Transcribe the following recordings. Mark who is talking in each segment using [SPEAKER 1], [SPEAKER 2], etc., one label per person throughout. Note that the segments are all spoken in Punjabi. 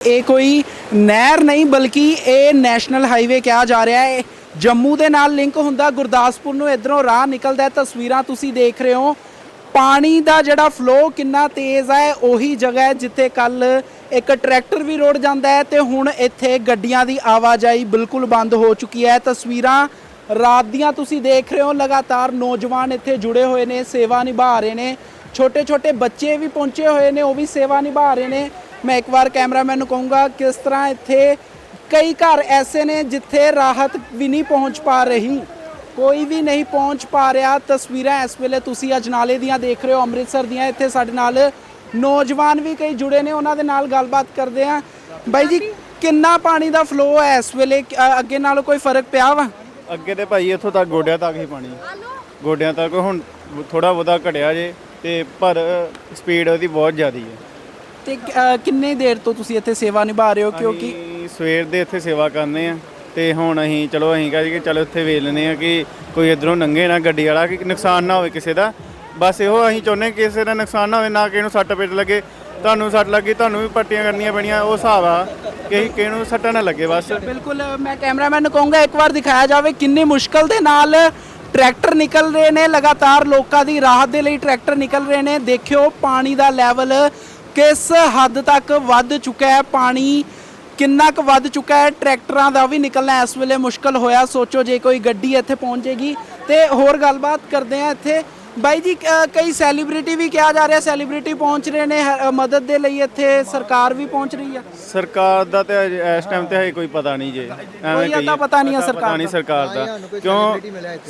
[SPEAKER 1] ਇਹ ਕੋਈ ਨਹਿਰ ਨਹੀਂ, ਬਲਕਿ ਇਹ ਨੈਸ਼ਨਲ ਹਾਈਵੇ ਕਿਹਾ ਜਾ ਰਿਹਾ ਹੈ। ਜੰਮੂ ਦੇ ਨਾਲ ਲਿੰਕ ਹੁੰਦਾ ਗੁਰਦਾਸਪੁਰ ਨੂੰ ਇਧਰੋਂ ਰਾਹ ਨਿਕਲਦਾ ਹੈ। ਤਸਵੀਰਾਂ ਤੁਸੀਂ ਦੇਖ ਰਹੇ ਹੋ। ਪਾਣੀ ਦਾ ਜਿਹੜਾ ਫਲੋ ਕਿੰਨਾ ਤੇਜ਼ ਹੈ, ਉਹੀ ਜਗ੍ਹਾ ਹੈ ਜਿੱਥੇ ਕੱਲ ਇੱਕ ਟਰੈਕਟਰ ਵੀ ਰੋੜ ਜਾਂਦਾ ਹੈ ਤੇ ਹੁਣ ਇੱਥੇ ਗੱਡੀਆਂ ਦੀ ਆਵਾਜਾਈ ਬਿਲਕੁਲ ਬੰਦ ਹੋ ਚੁੱਕੀ ਹੈ। ਤਸਵੀਰਾਂ ਰਾਤ ਦੀਆਂ ਤੁਸੀਂ ਦੇਖ ਰਹੇ ਹੋ। ਲਗਾਤਾਰ ਨੌਜਵਾਨ ਇੱਥੇ ਜੁੜੇ ਹੋਏ ਨੇ, ਸੇਵਾ ਨਿਭਾ ਰਹੇ ਨੇ। ਛੋਟੇ ਛੋਟੇ ਬੱਚੇ ਵੀ ਪਹੁੰਚੇ ਹੋਏ ਨੇ, ਉਹ ਵੀ ਸੇਵਾ ਨਿਭਾ ਰਹੇ ਨੇ। ਮੈਂ ਇੱਕ ਵਾਰ ਕੈਮਰਾਮੈਨ ਨੂੰ ਕਹੂੰਗਾ ਕਿਸ ਤਰ੍ਹਾਂ ਇੱਥੇ ਕਈ ਘਰ ਐਸੇ ਨੇ ਜਿੱਥੇ ਰਾਹਤ ਵੀ ਨਹੀਂ ਪਹੁੰਚ ਪਾ ਰਹੀ। ਕੋਈ ਵੀ ਨਹੀਂ ਪਹੁੰਚ ਪਾ ਰਿਹਾ। ਤਸਵੀਰਾਂ ਇਸ ਵੇਲੇ ਤੁਸੀਂ ਅਜਨਾਲੇ ਦੀਆਂ ਦੇਖ ਰਹੇ ਹੋ। ਅੰਮ੍ਰਿਤਸਰ ਦੀਆਂ ਇੱਥੇ ਸਾਡੇ ਨਾਲ ਨੌਜਵਾਨ ਵੀ ਕਈ ਜੁੜੇ ਨੇ। ਉਹਨਾਂ ਦੇ ਨਾਲ ਗੱਲਬਾਤ ਕਰਦੇ ਆ ਬਾਈ ਜੀ, ਕਿੰਨਾ ਪਾਣੀ ਦਾ ਫਲੋ ਹੈ ਇਸ ਵੇਲੇ? ਅੱਗੇ ਨਾਲੋਂ ਕੋਈ ਫ਼ਰਕ ਪਿਆ ਵਾ?
[SPEAKER 2] ਅੱਗੇ ਤੇ ਭਾਈ ਇੱਥੋਂ ਤੱਕ ਗੋਡਿਆਂ ਤੱਕ ਹੀ ਪਾਣੀ। ਗੋਡਿਆਂ ਤੱਕ ਹੁਣ ਥੋੜਾ ਬਹੁਤਾ ਘਟਿਆ ਜੇ ਤੇ ਪਰ ਸਪੀਡ ਉਹਦੀ ਬਹੁਤ ਜ਼ਿਆਦੀ ਹੈ।
[SPEAKER 1] ਤੇ ਅ, ਕਿੰਨੇ ਦੇਰ ਤੋਂ ਤੁਸੀਂ ਇੱਥੇ ਸੇਵਾ ਨਿਭਾ ਰਹੇ ਹੋ? ਕਿਉਂਕਿ
[SPEAKER 2] ਅਸੀਂ ਸਵੇਰ ਦੇ ਇੱਥੇ ਸੇਵਾ ਕਰਨੇ ਆ ਤੇ ਹੁਣ ਅਸੀਂ ਚਲੋ ਅਸੀਂ ਕਹਾਂ ਕਿ ਚਲੋ ਇੱਥੇ ਵੇਖ ਲੈਨੇ ਆ ਕਿ ਕੋਈ ਇਧਰੋਂ ਲੰਘੇ ਨਾ ਗੱਡੀ ਵਾਲਾ ਕਿ ਨੁਕਸਾਨ ਨਾ ਹੋਵੇ ਕਿਸੇ ਦਾ। ਬਸ ਇਹੋ ਅਸੀਂ ਚਾਹੁੰਦੇ ਕਿ ਕਿਸੇ ਦਾ ਨੁਕਸਾਨ ਨਾ ਹੋਵੇ ਨਾ ਕਿਸੇ ਨੂੰ ਸੱਟ ਪੇਟ ਲੱਗੇ। ਤੁਹਾਨੂੰ ਸੱਟ ਲੱਗੀ ਤੁਹਾਨੂੰ ਵੀ ਪੱਟੀਆਂ ਕਰਨੀਆਂ ਪੈਣੀਆਂ ਉਹ ਹਿਸਾਬ ਆ ਕਿ ਕਿਸੇ ਨੂੰ ਸੱਟਾਂ ਨਾ ਲੱਗੇ ਬਸ।
[SPEAKER 1] ਬਿਲਕੁਲ ਮੈਂ ਕੈਮਰਾਮੈਨ ਨੂੰ ਕਹੂੰਗਾ ਇੱਕ ਵਾਰ ਦਿਖਾਇਆ ਜਾਵੇ ਕਿੰਨੀ ਮੁਸ਼ਕਲ ਦੇ ਨਾਲ ਟਰੈਕਟਰ ਨਿਕਲ ਰਹੇ ਨੇ ਲਗਾਤਾਰ ਲੋਕਾਂ ਦੀ ਰਾਹਤ ਦੇ ਲਈ ਟਰੈਕਟਰ ਨਿਕਲ ਰਹੇ ਨੇ। ਦੇਖਿਓ ਪਾਣੀ ਦਾ ਲੈਵਲ ਕਿਸ ਹੱਦ ਤੱਕ ਵੱਧ ਚੁੱਕਾ ਹੈ? ਪਾਣੀ ਕਿੰਨਾ ਕੁ ਵੱਧ ਚੁੱਕਾ ਹੈ? ਟਰੈਕਟਰਾਂ ਦਾ ਵੀ ਨਿਕਲਣਾ ਇਸ ਵੇਲੇ ਮੁਸ਼ਕਲ ਹੋਇਆ। ਸੋਚੋ ਜੇ ਕੋਈ ਗੱਡੀ ਇੱਥੇ ਪਹੁੰਚੇਗੀ। ਤੇ ਹੋਰ ਗੱਲਬਾਤ ਕਰਦੇ ਆ ਇੱਥੇ। ਬਾਈ ਜੀ ਕਈ ਸੈਲੀਬ੍ਰਿਟੀ ਵੀ ਕਿਹਾ ਜਾ ਰਿਹਾ ਸੈਲੀਬ੍ਰਿਟੀ ਪਹੁੰਚ ਰਹੇ ਨੇ ਹ- ਮਦਦ ਦੇ ਲਈ ਇੱਥੇ ਸਰਕਾਰ ਵੀ ਪਹੁੰਚ ਰਹੀ ਆ।
[SPEAKER 2] ਸਰਕਾਰ ਦਾ ਤੇ ਇਸ ਟਾਈਮ ਤੇ ਹਜੇ ਕੋਈ ਪਤਾ ਨਹੀਂ ਜੇ। ਐਵੇਂ
[SPEAKER 1] ਅਤਾ
[SPEAKER 2] ਕਹੀਏ।
[SPEAKER 1] ਪਤਾ ਨਹੀਂ ਆ
[SPEAKER 2] ਅਤਾ
[SPEAKER 1] ਸਰਕਾਰ
[SPEAKER 2] ਪਤਾ ਨਹੀਂ ਸਰਕਾਰ ਦਾ। ਕਿਉਂ?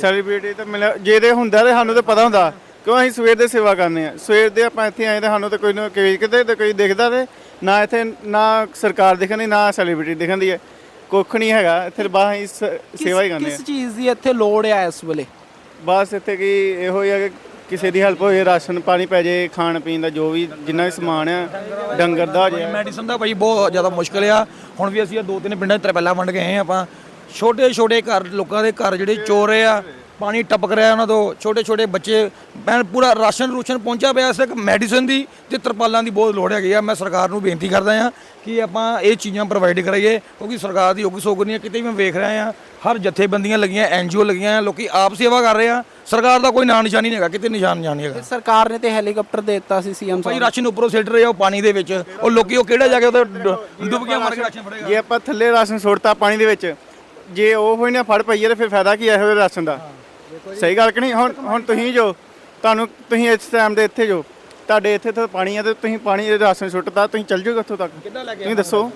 [SPEAKER 2] ਸੈਲੀਬ੍ਰਿਟੀ ਤਾਂ ਮਿਲਿਆ। ਜੇ ਦੇ ਹੁੰਦਾ ਤੇ ਸਾਨੂੰ ਤਾਂ ਪਤਾ ਹੁੰਦਾ। ਕਿਉਂ ਅਸੀਂ ਸਵੇਰ ਦੇ ਸੇਵਾ ਕਰਨੇ ਆ? ਸਵੇਰ ਦੇ ਆਪਾਂ ਇੱਥੇ ਆਏ ਤੇ ਸਾਨੂੰ ਤਾਂ ਕੋਈ ਨਾ ਕੋਈ ਕਿਤੇ ਤੇ ਕੋਈ ਦਿਖਦਾ ਤੇ ਨਾ ਇੱਥੇ ਨਾ ਸਰਕਾਰ ਦਿਖਣੀ ਨਾ ਸੈਲੀਬ੍ਰਿਟੀ ਦਿਖਦੀ ਹੈ। ਕੁੱਖ ਨਹੀਂ ਹੈਗਾ ਇੱਥੇ ਬਾਹਰ ਅਸੀਂ ਸ- ਸੇਵਾ ਹੀ ਕਰਨੇ ਆ।
[SPEAKER 1] ਕਿਸ ਚੀਜ਼ ਦੀ ਇੱਥੇ ਲੋੜ ਹੈ ਇਸ ਵੇਲੇ?
[SPEAKER 2] ਬਸ ਇੱਥੇ ਕੀ ਇਹੋ ਹੀ ਆ ਕਿ ਕਿਸੇ ਦੀ ਹੈਲਪ ਹੋਏ ਰਾਸ਼ਨ ਪਾਣੀ ਪੈ ਜੇ ਖਾਣ ਪੀਣ ਦਾ ਜੋ ਵੀ ਜਿੰਨਾ ਵੀ ਸਮਾਨ ਆ ਡੰਗਰ ਦਾ ਹੋ ਜੇ
[SPEAKER 3] ਮੈਡੀਸਨ ਦਾ ਭਾਈ ਬਹੁਤ ਜ਼ਿਆਦਾ ਮੁਸ਼ਕਲ ਆ। ਹੁਣ ਵੀ ਅਸੀਂ ਇਹ ਦੋ ਤਿੰਨ ਪਿੰਡਾਂ 'ਚ ਤਰਪੈਲਾ ਵੰਡ ਕੇ ਆਏ ਹਾਂ ਆਪਾਂ। ਛੋਟੇ ਛੋਟੇ ਘਰ ਲੋਕਾਂ ਦੇ ਘਰ ਜਿਹੜੇ ਚੋਰੇ ਆ ਪਾਣੀ ਟਪਕ ਰਿਹਾ ਉਹਨਾਂ ਤੋਂ ਛੋਟੇ ਛੋਟੇ ਬੱਚੇ। ਮੈਂ ਪੂਰਾ ਰਾਸ਼ਨ ਰੂਸ਼ਨ ਪਹੁੰਚਿਆ ਪਿਆ ਸਿਰਫ ਮੈਡੀਸਨ ਦੀ ਤੇ ਤਰਪਾਲਾਂ ਦੀ ਬਹੁਤ ਲੋੜ ਹੈਗੀ ਆ। ਮੈਂ ਸਰਕਾਰ ਨੂੰ ਬੇਨਤੀ ਕਰਦਾ ਆ ਕਿ ਆਪਾਂ ਇਹ ਚੀਜ਼ਾਂ ਪ੍ਰੋਵਾਈਡ ਕਰਾਈਏ ਕਿਉਂਕਿ ਸਰਕਾਰ ਦੀ ਉਗ ਸੋਗ ਨਹੀਂ ਹੈ। ਕਿਤੇ ਵੀ ਮੈਂ ਵੇਖ ਰਿਹਾ ਆ ਹਰ ਜਥੇਬੰਦੀਆਂ ਲੱਗੀਆਂ ਐਨਜੀਓ ਲੱਗੀਆਂ ਆ, ਲੋਕੀ ਆਪ ਸੇਵਾ ਕਰ ਰਹੇ ਆ। ਸਰਕਾਰ ਦਾ ਕੋਈ ਨਾਂ ਨਿਸ਼ਾਨੀ ਨਹੀਂ ਹੈਗਾ ਕਿਤੇ ਨਿਸ਼ਾਨ ਨਿਸ਼ਾਨ ਨਹੀਂ ਹੈਗਾ।
[SPEAKER 1] ਸਰਕਾਰ ਨੇ ਤੇ ਹੈਲੀਕਾਪਟਰ ਦੇ ਦਿੱਤਾ ਸੀ ਸੀਐਮ
[SPEAKER 3] ਭਾਈ ਰਾਸ਼ਨ ਉੱਪਰੋਂ ਸਿੱਟ ਰਹੇ ਆ ਉਹ ਪਾਣੀ ਦੇ ਵਿੱਚ। ਉਹ ਲੋਕੀ ਉਹ ਕਿਹੜਾ ਜਾ ਕੇ ਉਹਦੇ ਡੁ- ਡੁੱਬ ਗਿਆ ਮਰ ਕੇ ਰਾਸ਼ਨ ਫੜੇਗਾ?
[SPEAKER 2] ਜੇ ਆਪਾਂ ਥੱਲੇ ਰਾਸ਼ਨ ਸੁੱਟਤਾ ਪਾਣੀ ਦੇ ਵਿੱਚ ਜੇ ਉਹ ਹੋਈ ਨਾ ਫੜ ਪਈਏ ਤੇ ਫਿਰ ਫਾਇਦਾ ਕੀ ਹੈ ਇਹੋ ਜਿਹੇ ਰਾਸ਼ਨ ਦਾ? ਸਹੀ ਗੱਲ ਕਿ ਨਹੀਂ? ਹੁਣ ਹੁਣ ਤੁਸੀਂ ਜੋ ਤੁਹਾਨੂੰ ਤੁਸੀਂ ਇਸ ਟਾਈਮ ਦੇ ਇੱਥੇ ਜੋ ਤੁਹਾਡੇ ਇੱਥੇ ਤਾਂ ਪਾਣੀ ਆ ਤੇ ਤੁਸੀਂ ਪਾਣੀ ਦੇ ਰਾਸ਼ਨ ਸੁੱਟਤਾ ਤੁਸੀਂ ਚੱਲ ਜਾਓਗੇ ਉੱਥੋਂ ਤੱਕ।
[SPEAKER 3] ਕਿੱਦਾਂ ਲੈ ਕੇ
[SPEAKER 2] ਤੁਸੀਂ ਦੱਸੋ।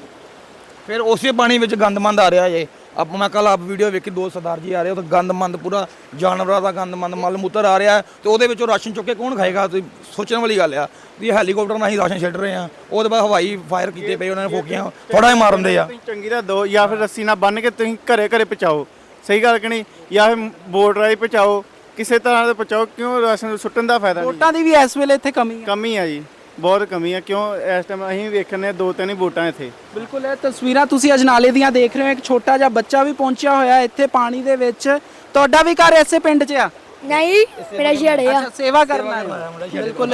[SPEAKER 3] ਫਿਰ ਉਸੇ ਪਾਣੀ ਵਿੱਚ ਗੰਦਮੰਦ ਆ ਰਿਹਾ ਜੇ। ਆਪ ਮੈਂ ਕੱਲ ਆਪ ਵੀਡੀਓ ਵੇਖੀ ਦੋ ਸਰਦਾਰ ਜੀ ਆ ਰਹੇ ਉਹ ਗੰਦਮੰਦ ਪੂਰਾ ਜਾਨਵਰਾਂ ਦਾ ਗੰਦਮੰਦ ਮਲ ਮੂਤਰ ਆ ਰਿਹਾ ਤੇ ਉਹਦੇ ਵਿੱਚੋਂ ਰਾਸ਼ਨ ਚੁੱਕ ਕੇ ਕੌਣ ਖਾਏਗਾ? ਤੁਸੀਂ ਸੋਚਣ ਵਾਲੀ ਗੱਲ ਆ ਵੀ ਹੈਲੀਕਾਪਟਰ ਨਾਲ ਹੀ ਰਾਸ਼ਨ ਛੱਡ ਰਹੇ ਆ। ਉਹਦੇ ਬਾਅਦ ਹਵਾਈ ਫਾਇਰ ਕੀਤੇ ਪਏ ਉਹਨਾਂ ਨੇ ਫੋਕੀਆਂ ਥੋੜਾ ਹੀ ਮਾਰਨ ਦੇ ਆ।
[SPEAKER 2] ਚੰਗੀ ਤਰ੍ਹਾਂ ਦੋ ਜਾਂ ਫਿਰ ਰੱਸੀ ਨਾਲ ਬੰਨ ਕੇ ਤੁਸੀਂ ਘਰੇ ਘਰੇ ਪਹੁੰਚਾਓ। ਸਹੀ ਗੱਲ ਕਿ ਨਹੀਂ? ਜਾਂ ਫਿਰ ਬੋਟ ਰਾਹੀਂ ਪਹੁੰਚਾਓ ਕਿਸੇ ਤਰ੍ਹਾਂ ਦਾ ਪਹੁੰਚਾਓ ਕਿਉਂ ਰਾਸ਼ਨ ਸੁੱਟਣ ਦਾ ਫਾਇਦਾ ਨਹੀਂ?
[SPEAKER 1] ਵੋਟਾਂ ਦੀ ਵੀ ਇਸ ਵੇਲੇ ਇੱਥੇ ਕਮੀ ਹੈ
[SPEAKER 2] ਕਮੀ ਆ ਜੀ ਬਹੁਤ ਕਮੀ ਆ ਕਿਉਂ ਇਸ ਟਾਈਮ ਅਸੀਂ ਵੇਖਣੇ ਦੋ ਤਿੰਨ ਹੀ ਵੋਟਾਂ ਇੱਥੇ।
[SPEAKER 1] ਬਿਲਕੁਲ ਇਹ ਤਸਵੀਰਾਂ ਤੁਸੀਂ ਅਜਨਾਲੇ ਦੀਆਂ ਦੇਖ ਰਹੇ ਹੋ ਇੱਕ ਛੋਟਾ ਜਿਹਾ ਬੱਚਾ ਵੀ ਪਹੁੰਚਿਆ ਹੋਇਆ ਇੱਥੇ ਪਾਣੀ ਦੇ ਵਿੱਚ। ਤੁਹਾਡਾ ਵੀ ਘਰ ਐਸੇ ਪਿੰਡ 'ਚ ਆ?
[SPEAKER 4] ਨਹੀਂ ਮੇਰਾ ਛੇੜੇ ਆ।
[SPEAKER 1] ਅੱਛਾ ਸੇਵਾ ਕਰਨ ਬਿਲਕੁਲ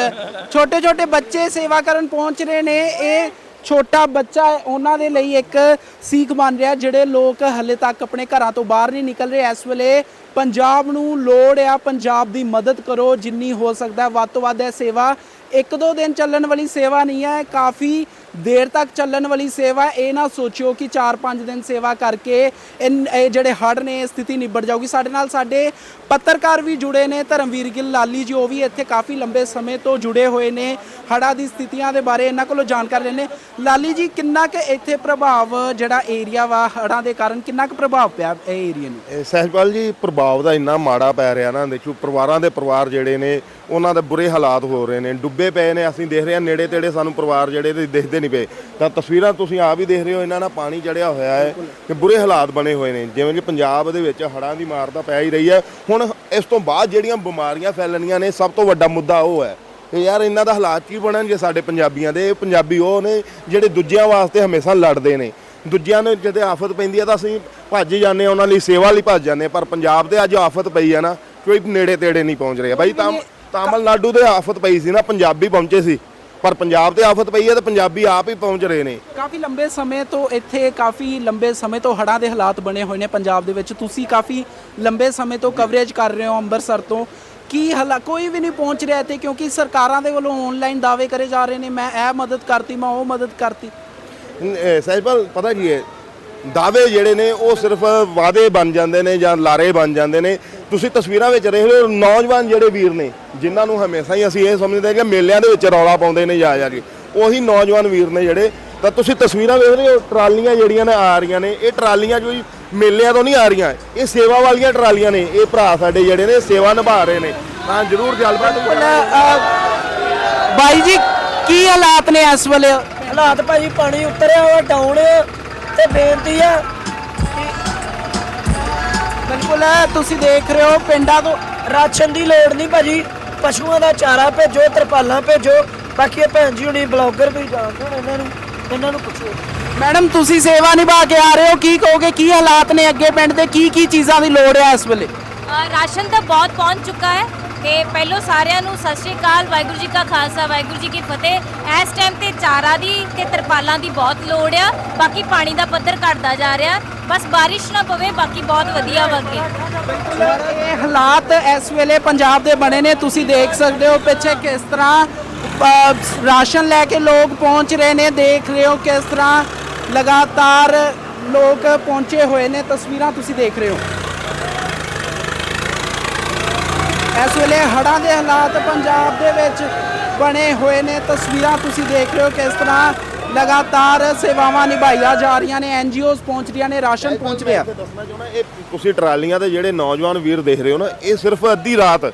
[SPEAKER 1] ਛੋਟੇ ਛੋਟੇ ਬੱਚੇ ਸੇਵਾ ਕਰਨ ਪਹੁੰਚ ਰਹੇ ਨੇ ਇਹ ਛੋਟਾ ਬੱਚਾ ਹੈ, ਉਹਨਾਂ ਦੇ ਲਈ ਇੱਕ ਸੀਖ ਬਣ ਰਿਹਾ, ਜਿਹੜੇ ਲੋਕ ਹਲੇ ਤੱਕ ਆਪਣੇ ਘਰਾਂ ਤੋਂ ਬਾਹਰ ਨਹੀਂ ਨਿਕਲ ਰਹੇ। ਇਸ ਵੇਲੇ ਪੰਜਾਬ ਨੂੰ ਲੋੜ ਆ, ਪੰਜਾਬ ਦੀ ਮਦਦ ਕਰੋ, ਜਿੰਨੀ ਹੋ ਸਕਦਾ ਵੱਧ ਤੋਂ ਵੱਧ ਇਹ ਸੇਵਾ ਇੱਕ ਦੋ ਦਿਨ ਚੱਲਣ ਵਾਲੀ ਸੇਵਾ ਨਹੀਂ ਹੈ, ਕਾਫੀ ਦੇਰ ਤੱਕ ਚੱਲਣ ਵਾਲੀ ਸੇਵਾ ਇਹ ਨਾ ਸੋਚਿਓ ਕਿ 4-5 ਦਿਨ ਸੇਵਾ ਕਰਕੇ ਇਨ- ਇਹ ਜਿਹੜੇ ਹੜ੍ਹ ਨੇ, ਇਹ ਸਥਿਤੀ ਨਿਬੜ ਜਾਊਗੀ। ਸਾਡੇ ਨਾਲ ਸਾਡੇ ਪੱਤਰਕਾਰ ਵੀ ਜੁੜੇ ਨੇ, ਧਰਮਵੀਰ ਗਿੱਲ, ਲਾਲੀ ਜੀ, ਉਹ ਵੀ ਇੱਥੇ ਕਾਫੀ ਲੰਬੇ ਸਮੇਂ ਤੋਂ ਜੁੜੇ ਹੋਏ ਨੇ, ਹੜ੍ਹਾਂ ਦੀ ਸਥਿਤੀਆਂ ਦੇ ਬਾਰੇ ਇਹਨਾਂ ਕੋਲੋਂ ਜਾਣਕਾਰੀ ਲੈਣੇ ਲਾਲੀ ਜੀ, ਕਿੰਨਾ ਕੁ ਇੱਥੇ ਪ੍ਰਭਾਵ ਜਿਹੜਾ ਏਰੀਆ ਵਾ ਹੜ੍ਹਾਂ ਦੇ ਕਾਰਨ, ਕਿੰਨਾ ਕੁ ਪ੍ਰਭਾਵ ਪਿਆ ਇਹ ਏਰੀਆ ਨੂੰ?
[SPEAKER 5] ਇਹ ਸਹਿਜਪਾਲ ਜੀ, ਪ੍ਰਭਾਵ ਦਾ ਇੰਨਾ ਮਾੜਾ ਪੈ ਰਿਹਾ ਨਾ, ਦੇਖੋ, ਪਰਿਵਾਰਾਂ ਦੇ ਪਰਿਵਾਰ ਜਿਹੜੇ ਨੇ, ਉਹਨਾਂ ਦੇ ਬੁਰੇ ਹਾਲਾਤ ਹੋ ਰਹੇ ਨੇ, ਡੁੱਬੇ ਪਏ ਨੇ, ਅਸੀਂ ਦੇਖ ਰਹੇ ਹਾਂ ਨੇੜੇ ਤੇੜੇ ਸਾਨੂੰ ਪਰਿਵਾਰ ਜਿਹੜੇ ਦੇ ਦਿਖਦੇ ਨਹੀਂ ਪਏ। ਤਾਂ ਤਸਵੀਰਾਂ ਤੁਸੀਂ ਆਪ ਹੀ ਦੇਖ ਰਹੇ ਹੋ, ਇਹਨਾਂ ਨਾਲ ਪਾਣੀ ਚੜਿਆ ਹੋਇਆ ਹੈ ਕਿ ਬੁਰੇ ਹਾਲਾਤ ਬਣੇ ਹੋਏ ਨੇ, ਜਿਵੇਂ ਕਿ ਪੰਜਾਬ ਦੇ ਵਿੱਚ ਹੜ੍ਹਾਂ ਦੀ ਮਾਰ ਤਾਂ ਪੈ ਹੀ ਰਹੀ ਹੈ। ਹੁਣ ਇਸ ਤੋਂ ਬਾਅਦ ਜਿਹੜੀਆਂ ਬਿਮਾਰੀਆਂ ਫੈਲਣੀਆਂ ਨੇ, ਸਭ ਤੋਂ ਵੱਡਾ ਮੁੱਦਾ ਉਹ ਹੈ ਤੇ ਯਾਰ ਇਹਨਾਂ ਦਾ ਹਾਲਾਤ ਕੀ ਬਣਨਗੇ ਸਾਡੇ ਪੰਜਾਬੀਆਂ ਦੇ, ਪੰਜਾਬੀ ਉਹ ਨੇ ਜਿਹੜੇ ਦੂਜਿਆਂ ਵਾਸਤੇ ਹਮੇਸ਼ਾ ਲੜਦੇ ਨੇ। ਦੂਜਿਆਂ ਨੂੰ ਜਦੋਂ ਆਫਤ ਪੈਂਦੀ ਆ ਤਾਂ ਅਸੀਂ ਭੱਜ ਜਾਂਦੇ ਆ ਉਹਨਾਂ ਲਈ ਸੇਵਾ ਲਈ ਭੱਜ ਜਾਂਦੇ ਆ ਪਰ ਪੰਜਾਬ ਦੇ ਅੱਜ ਆਫਤ ਪਈ ਆ ਨਾ, ਕੋਈ ਨੇੜੇ ਤੇੜੇ ਨਹੀਂ ਪਹੁੰਚ ਰਿਹਾ। ਬਾਈ, ਤਾਂ ਤਾਮਿਲਨਾਡੂ ਦੇ ਆਫਤ ਪਈ ਸੀ ਨਾ ਪੰਜਾਬੀ ਪਹੁੰਚੇ ਸੀ। ਪਰ ਪੰਜਾਬ ਤੇ ਆਫਤ ਪਈ ਹੈ ਤੇ ਪੰਜਾਬੀ ਆਪ ਹੀ ਪਹੁੰਚ ਰਹੇ ਨੇ।
[SPEAKER 1] ਕਾਫੀ ਲੰਬੇ ਸਮੇਂ ਤੋਂ ਇੱਥੇ ਕਾਫੀ ਲੰਬੇ ਸਮੇਂ ਤੋਂ ਹੜ੍ਹਾਂ ਦੇ ਹਾਲਾਤ ਬਣੇ ਹੋਏ ਨੇ ਪੰਜਾਬ ਦੇ ਵਿੱਚ। ਤੁਸੀਂ ਕਾਫੀ ਲੰਬੇ ਸਮੇਂ ਤੋਂ ਕਵਰੇਜ ਕਰ ਰਹੇ ਹੋ ਅੰਮ੍ਰਿਤਸਰ ਤੋਂ। ਕੀ ਹਾਲਾ ਕੋਈ ਵੀ ਨਹੀਂ ਪਹੁੰਚ ਰਿਹਾ ਇੱਥੇ ਕਿਉਂਕਿ ਸਰਕਾਰਾਂ ਦੇ ਵੱਲੋਂ ਆਨਲਾਈਨ ਦਾਅਵੇ ਕਰੇ ਜਾ ਰਹੇ ਨੇ। ਮੈਂ ਇਹ ਮਦਦ ਕਰਤੀ ਮੈਂ ਉਹ ਮਦਦ ਕਰਤੀ।
[SPEAKER 5] ਸਹਿਜਪਾਲ ਪਤਾ ਕੀ ਹੈ? ਦਾਅਵੇ ਜਿਹੜੇ ਨੇ ਉਹ ਸਿਰਫ ਵਾਅਦੇ ਬਣ ਜਾਂਦੇ ਨੇ ਜਾਂ ਲਾਰੇ ਬਣ ਜਾਂਦੇ ਨੇ। ਤੁਸੀਂ ਤਸਵੀਰਾਂ ਵਿੱਚ ਦੇਖ ਲਓ ਨੌਜਵਾਨ ਜਿਹੜੇ ਵੀਰ ਨੇ ਜਿਨ੍ਹਾਂ ਨੂੰ ਹਮੇਸ਼ਾ ਹੀ ਅਸੀਂ ਇਹ ਸਮਝਦੇ ਹਾਂ ਕਿ ਮੇਲਿਆਂ ਦੇ ਵਿੱਚ ਰੌਲਾ ਪਾਉਂਦੇ ਨੇ ਜਾ ਜਾ ਕੇ। ਉਹੀ ਨੌਜਵਾਨ ਵੀਰ ਨੇ ਜਿਹੜੇ ਤਾਂ ਤੁਸੀਂ ਤਸਵੀਰਾਂ ਵੇਖ ਰਹੇ ਹੋ ਟਰਾਲੀਆਂ ਜਿਹੜੀਆਂ ਨੇ ਆ ਰਹੀਆਂ ਨੇ। ਇਹ ਟਰਾਲੀਆਂ ਕੋਈ ਮੇਲਿਆਂ ਤੋਂ ਨਹੀਂ ਆ ਰਹੀਆਂ ਇਹ ਸੇਵਾ ਵਾਲੀਆਂ ਟਰਾਲੀਆਂ ਨੇ। ਇਹ ਭਰਾ ਸਾਡੇ ਜਿਹੜੇ ਨੇ ਸੇਵਾ ਨਿਭਾ ਰਹੇ ਨੇ। ਤਾਂ ਜ਼ਰੂਰ ਗੱਲਬਾਤ
[SPEAKER 1] ਬਾਈ ਜੀ ਕੀ ਹਾਲਾਤ ਨੇ ਇਸ ਵੇਲੇ?
[SPEAKER 6] ਹਾਲਾਤ ਭਾਜੀ ਪਾਣੀ ਉਤਰਿਆ ਵਾ ਡਾਊਨ ਤੇ ਬੇਨਤੀ ਆ।
[SPEAKER 1] ਬਿਲਕੁਲ ਤੁਸੀਂ ਦੇਖ ਰਹੇ ਹੋ, ਪਿੰਡਾਂ ਤੋਂ
[SPEAKER 6] ਰਾਸ਼ਨ ਦੀ ਲੋੜ ਨਹੀਂ ਭਾਜੀ। ਪਸ਼ੂਆਂ ਦਾ ਚਾਰਾ ਭੇਜੋ, ਤਰਪਾਲਾਂ ਭੇਜੋ। ਬਾਕੀ ਇਹ ਭੈਣ ਜੀ ਹੁਣੀ ਬਲੌਗਰ ਵੀ ਜਾਣਦੇ ਹੁਣ ਇਹਨਾਂ ਨੂੰ ਇਹਨਾਂ ਨੂੰ ਪੁੱਛੋ।
[SPEAKER 1] ਮੈਡਮ, ਤੁਸੀਂ ਸੇਵਾ ਨਿਭਾ ਕੇ ਆ ਰਹੇ ਹੋ, ਕੀ ਕਹੋਗੇ, ਕੀ ਹਾਲਾਤ ਨੇ ਅੱਗੇ ਪਿੰਡ ਦੇ? ਕੀ ਕੀ ਚੀਜ਼ਾਂ ਦੀ ਲੋੜ ਹੈ ਇਸ ਵੇਲੇ?
[SPEAKER 7] ਰਾਸ਼ਨ ਤਾਂ ਬਹੁਤ ਪਹੁੰਚ ਚੁੱਕਾ ਹੈ। ਤੇ ਪਹਿਲੋਂ ਸਾਰਿਆਂ ਨੂੰ ਸਤਿ ਸ਼੍ਰੀ ਅਕਾਲ, ਵਾਹਿਗੁਰੂ ਜੀ ਕਾ ਖਾਲਸਾ, ਵਾਹਿਗੁਰੂ ਜੀ ਕੀ ਫਤਿਹ। ਇਸ ਟਾਈਮ ਤੇ ਚਾਰਾ ਦੀ ਤੇ ਤਰਪਾਲਾਂ ਦੀ ਬਹੁਤ ਲੋੜ ਆ। ਬਾਕੀ ਪਾਣੀ ਦਾ ਪੱਧਰ ਘਟਦਾ ਜਾ ਰਿਹਾ। ਬਸ ਬਾਰਿਸ਼ ਨਾ ਪਵੇ, ਬਾਕੀ ਬਹੁਤ ਵਧੀਆ ਵਾਗੇ
[SPEAKER 1] ਇਹ ਹਾਲਾਤ ਇਸ ਵੇਲੇ ਪੰਜਾਬ ਦੇ ਬਣੇ ਨੇ, ਤੁਸੀਂ ਦੇਖ ਸਕਦੇ ਹੋ ਪਿੱਛੇ ਕਿਸ ਤਰ੍ਹਾਂ ਰਾਸ਼ਨ ਲੈ ਕੇ ਲੋਕ ਪਹੁੰਚ ਰਹੇ ਨੇ, ਦੇਖ ਰਹੇ ਹੋ ਕਿਸ ਤਰ੍ਹਾਂ ਲਗਾਤਾਰ ਲੋਕ ਪਹੁੰਚੇ ਹੋਏ ਨੇ, ਤਸਵੀਰਾਂ ਤੁਸੀਂ ਦੇਖ ਰਹੇ ਹੋ। ਇਸ ਵੇਲੇ ਹੜ੍ਹਾਂ ਦੇ ਹਾਲਾਤ ਪੰਜਾਬ ਦੇ ਵਿੱਚ ਬਣੇ ਹੋਏ ਨੇ। ਤਸਵੀਰਾਂ ਤੁਸੀਂ ਦੇਖ ਰਹੇ ਹੋ ਕਿਸ ਤਰ੍ਹਾਂ ਲਗਾਤਾਰ ਸੇਵਾਵਾਂ ਨਿਭਾਈਆਂ ਜਾ ਰਹੀਆਂ ਨੇ। ਐਨਜੀਓਜ਼ ਪਹੁੰਚ ਰਹੀਆਂ ਨੇ, ਰਾਸ਼ਨ ਪਹੁੰਚ ਰਿਹਾ।
[SPEAKER 5] ਦੱਸਣਾ ਚਾਹੁੰਦਾ, ਇਹ ਤੁਸੀਂ ਟਰਾਲੀਆਂ ਦੇ ਜਿਹੜੇ ਨੌਜਵਾਨ ਵੀਰ ਦੇਖ ਰਹੇ ਹੋ ਨਾ, ਇਹ ਸਿਰਫ ਅੱਧੀ ਰਾਤ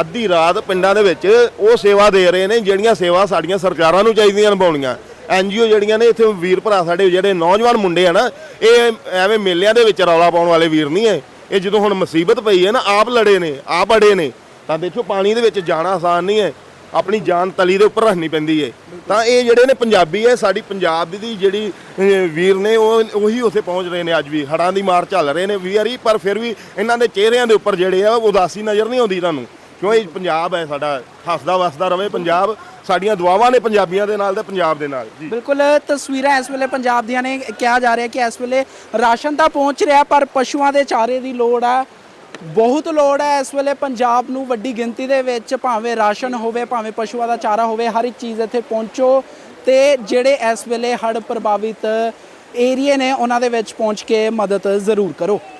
[SPEAKER 5] ਅੱਧੀ ਰਾਤ ਪਿੰਡਾਂ ਦੇ ਵਿੱਚ ਉਹ ਸੇਵਾ ਦੇ ਰਹੇ ਨੇ, ਜਿਹੜੀਆਂ ਸੇਵਾ ਸਾਡੀਆਂ ਸਰਕਾਰਾਂ ਨੂੰ ਚਾਹੀਦੀਆਂ ਨਿਭਾਉਣੀਆਂ ਐਨਜੀਓ ਜਿਹੜੀਆਂ ਨੇ, ਇੱਥੇ ਵੀਰ ਭਰਾ ਸਾਡੇ ਜਿਹੜੇ ਨੌਜਵਾਨ ਮੁੰਡੇ ਆ ਨਾ, ਇਹ ਐਵੇਂ ਮੇਲਿਆਂ ਦੇ ਵਿੱਚ ਰੌਲਾ ਪਾਉਣ ਵਾਲੇ ਵੀਰ ਨਹੀਂ ਐ। ਇਹ ਜਦੋਂ ਹੁਣ ਮੁਸੀਬਤ ਪਈ ਹੈ ਨਾ, ਆਪ ਲੜੇ ਨੇ, ਆਪ ਅੜੇ ਨੇ, ਤਾਂ ਦੇਖੋ ਪਾਣੀ ਦੇ ਵਿੱਚ ਜਾਣਾ ਆਸਾਨ ਨਹੀਂ ਹੈ। ਆਪਣੀ ਜਾਨ ਤਲੀ ਦੇ ਉੱਪਰ ਰੱਖਣੀ ਪੈਂਦੀ ਹੈ। ਤਾਂ ਇਹ ਜਿਹੜੇ ਨੇ ਪੰਜਾਬੀ ਹੈ, ਸਾਡੀ ਪੰਜਾਬ ਦੀ ਜਿਹੜੀ ਵੀਰ ਨੇ, ਉਹ ਉਹੀ ਉੱਥੇ ਪਹੁੰਚ ਰਹੇ ਨੇ ਅੱਜ ਵੀ। ਹੜਾਂ ਦੀ ਮਾਰ ਚੱਲ ਰਹੇ ਨੇ ਵੀ ਹੀ ਪਰ ਫਿਰ ਵੀ ਇਹਨਾਂ ਦੇ ਚਿਹਰਿਆਂ ਦੇ ਉੱਪਰ ਜਿਹੜੇ ਆ, ਉਹ ਉਦਾਸੀ ਨਜ਼ਰ ਨਹੀਂ ਆਉਂਦੀ ਤੁਹਾਨੂੰ। ਕਿਉਂਕਿ ਪੰਜਾਬ ਹੈ, ਸਾਡਾ ਹੱਸਦਾ ਵਸਦਾ ਰਵੇ ਪੰਜਾਬ। ਸਾਡੀਆਂ ਦੁਆਵਾਂ ਨੇ ਪੰਜਾਬੀਆਂ ਦੇ ਨਾਲ ਤੇ ਪੰਜਾਬ ਦੇ ਨਾਲ। ਜੀ।
[SPEAKER 1] ਬਿਲਕੁਲ, ਤਸਵੀਰਾਂ ਇਸ ਵੇਲੇ ਪੰਜਾਬ ਦੀਆਂ ਨੇ, ਕਿਹਾ ਜਾ ਰਿਹਾ ਕਿ ਇਸ ਵੇਲੇ ਰਾਸ਼ਨ ਤਾਂ ਪਹੁੰਚ ਰਿਹਾ, ਪਰ ਪਸ਼ੂਆਂ ਦੇ ਚਾਰੇ ਦੀ ਲੋੜ ਆ। ਬਹੁਤ ਲੋੜ ਹੈ ਇਸ ਵੇਲੇ ਪੰਜਾਬ ਨੂੰ ਵੱਡੀ ਗਿਣਤੀ ਦੇ ਵਿੱਚ, ਭਾਵੇਂ ਰਾਸ਼ਨ ਹੋਵੇ, ਭਾਵੇਂ ਪਸ਼ੂਆਂ ਦਾ ਚਾਰਾ ਹੋਵੇ, ਹਰ ਇੱਕ ਚੀਜ਼ ਇੱਥੇ ਪਹੁੰਚੋ। ਤੇ ਜਿਹੜੇ ਇਸ ਵੇਲੇ ਹੜ੍ਹ ਪ੍ਰਭਾਵਿਤ ਏਰੀਏ ਨੇ, ਉਹਨਾਂ ਦੇ ਵਿੱਚ ਪਹੁੰਚ ਕੇ ਮਦਦ ਜ਼ਰੂਰ ਕਰੋ।